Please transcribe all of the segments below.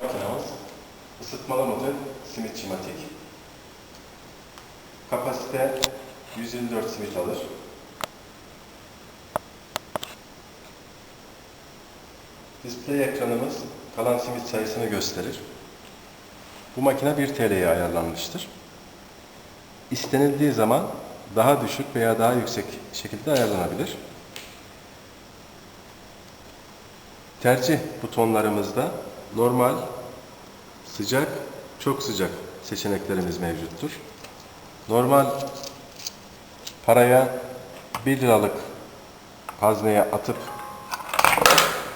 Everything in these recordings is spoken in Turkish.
Makinamız ısıtmalı model simitçi matik. Kapasite 124 simit alır. Display ekranımız kalan simit sayısını gösterir. Bu makine 1 TL'ye ayarlanmıştır. İstenildiği zaman daha düşük veya daha yüksek şekilde ayarlanabilir. Tercih butonlarımızda normal, sıcak, çok sıcak seçeneklerimiz mevcuttur. Normal paraya 1 liralık hazneye atıp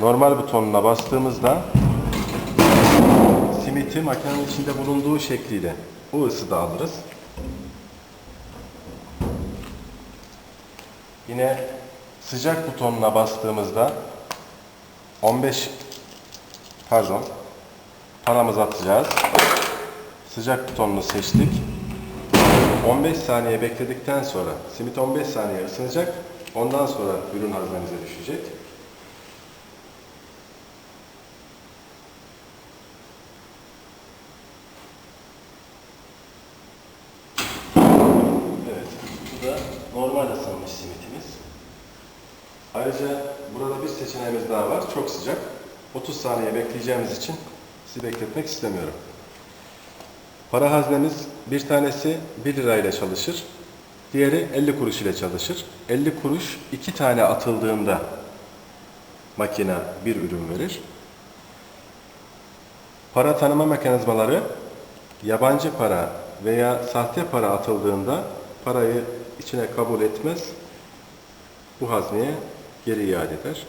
normal butonuna bastığımızda simiti makinenin içinde bulunduğu şekliyle o ısıda alırız. Yine sıcak butonuna bastığımızda 15 pardon paramızı atacağız. Sıcak butonunu seçtik. 15 saniye bekledikten sonra simit 15 saniye ısınacak. Ondan sonra ürün haznemize düşecek. Evet, bu da normal ısınmış simitimiz. Ayrıca burada bir seçeneğimiz daha var. Çok sıcak. 30 saniye bekleyeceğimiz için sizi bekletmek istemiyorum. Para haznemiz bir tanesi 1 lirayla çalışır. Diğeri 50 kuruş ile çalışır. 50 kuruş iki tane atıldığında makine bir ürün verir. Para tanıma mekanizmaları yabancı para veya sahte para atıldığında parayı içine kabul etmez. Bu hazneye geri iade eder.